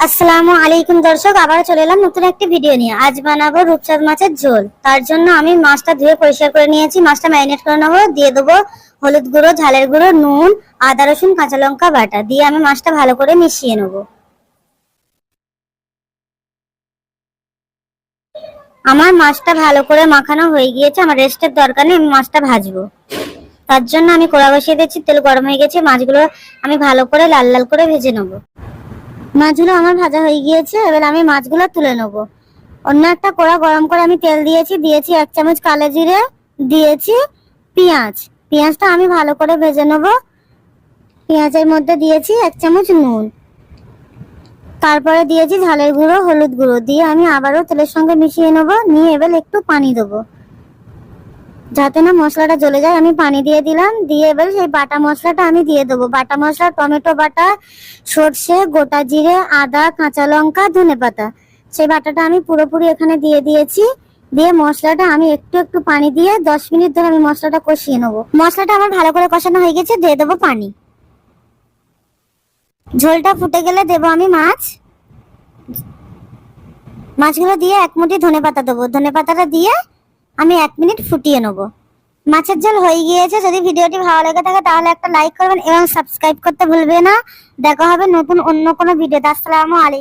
আসসালামু আলাইকুম দর্শক আবার চলে এলাম নতুন একটি ভিডিও নিয়ে। আজ বানাবো রূপচাঁদ মাছের ঝোল। তার জন্য আমি মাছটা ধুয়ে পরিষ্কার করে নিয়েছি। মাছটা ম্যারিনেট করে নেব, দিয়ে দেবো হলুদ গুঁড়ো, ঝালের গুঁড়ো, নুন, আদা, রসুন, কাঁচা লঙ্কা বাটা। দিয়ে আমি মাছটা ভালো করে মিশিয়ে নেব। আমার মাছটা ভালো করে মাখানো হয়ে গিয়েছে। আমার রেস্টের দরকার নেই, আমি মাছটা ভাজবো। তার জন্য আমি কড়া বসিয়ে দিচ্ছি তেল গরম হয়ে গেছে। মাছগুলো আমি ভালো করে লাল লাল করে ভেজে নেব। মাছগুলো আমার ভাজা হয়ে গিয়েছে, এবার আমি মাছগুলো তুলে নেব। অন্য একটা কড়া গরম করে আমি তেল দিয়েছি দিয়েছি এক চামচ কালো জিরে, দিয়েছি পেঁয়াজ। পেঁয়াজটা আমি ভালো করে ভেজে নেব। পেঁয়াজের মধ্যে দিয়েছি এক চামচ নুন। তারপরে দিয়েছি ঝালের গুঁড়ো, হলুদ গুঁড়ো। দিয়ে আমি আবারও তেলের সঙ্গে মিশিয়ে নেব, নিয়ে এবার একটু পানি দেবো। যাতে না মশলাটা জ্বলে যায়, আমি পানি দিয়ে দিলাম। দিয়ে এবার সেই বাটা মশলাটা আমি দিয়ে দেবো। বাটা মশলা, টমেটো বাটা, সর্ষে, গোটা জিরে, আদা, কাঁচা লঙ্কা, ধনে পাতা। সেই বাটাটা আমি পুরোপুরি এখানে দিয়ে দিয়েছি। দিয়ে মশলাটা আমি একটু একটু পানি দিয়ে দশ মিনিট ধরে আমি মশলাটা কষিয়ে নেব। মশলাটা আমার ভালো করে কষানো হয়ে গেছে, দিয়ে দেবো পানি। ঝোলটা ফুটে গেলে দেবো আমি মাছ। মাছগুলো দিয়ে এক মুঠি ধনে পাতা দেবো। ধনে পাতাটা দিয়ে আমি এক মিনিট ফুটিয়ে নেব। মাছের ঝোল হয়ে গিয়েছে। যদি ভিডিওটি ভালো লেগে থাকে, তাহলে একটা লাইক করবেন এবং সাবস্ক্রাইব করতে ভুলবে না। দেখা হবে নতুন অন্য কোনো ভিডিওতে। আসসালামু আলাইকুম।